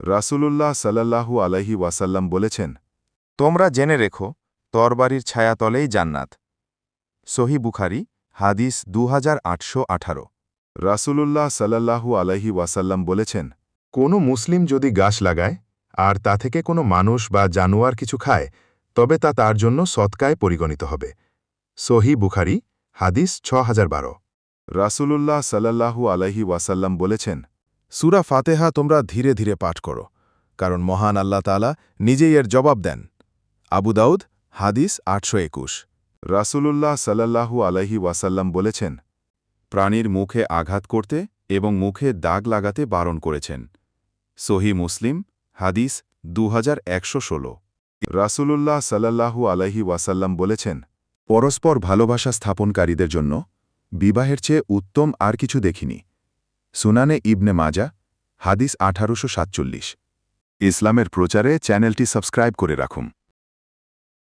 রাসূলুল্লাহ সাল্লাল্লাহু আলাইহি ওয়াসাল্লাম বলেছেন, তোমরা জেনে রেখো, তরবারির ছায়াতলেই জান্নাত। সহি বুখারি, হাদিস দু আঠারো। রাসূলুল্লাহ সাল্লাল্লাহু আলাইহি ওয়াসাল্লাম বলেছেন, কোনো মুসলিম যদি গাছ লাগায়, আর তা থেকে কোনো মানুষ বা জানোয়ার কিছু খায়, তবে তা তার জন্য সৎকায় পরিগণিত হবে। সহি বুখারি, হাদিস ছ হাজার বারো। রাসূলুল্লাহ সাল্লাল্লাহু আলাইহি ওয়াসাল্লাম বলেছেন সুরা ফাতেহা তোমরা ধীরে ধীরে পাঠ করো, কারণ মহান আল্লাহ তালা নিজেই এর জবাব দেন। আবু দাউদ, হাদিস আটশো একুশ। রাসূলুল্লাহ সাল্লাল্লাহু আলাইহি ওয়াসাল্লাম বলেছেন, প্রাণীর মুখে আঘাত করতে এবং মুখে দাগ লাগাতে বারণ করেছেন। সহি মুসলিম, হাদিস দু হাজার একশো ষোলো। রাসূলুল্লাহ সাল্লাল্লাহু আলাইহি ওয়াসাল্লাম বলেছেন, পরস্পর ভালোবাসা স্থাপনকারীদের জন্য বিবাহের চেয়ে উত্তম আর কিছু দেখিনি। সুনানে ইবনে মাজা হাদিস আঠারোশো সাতচল্লিশ। ইসলামের প্রচারে চ্যানেলটি সাবস্ক্রাইব করে রাখুন।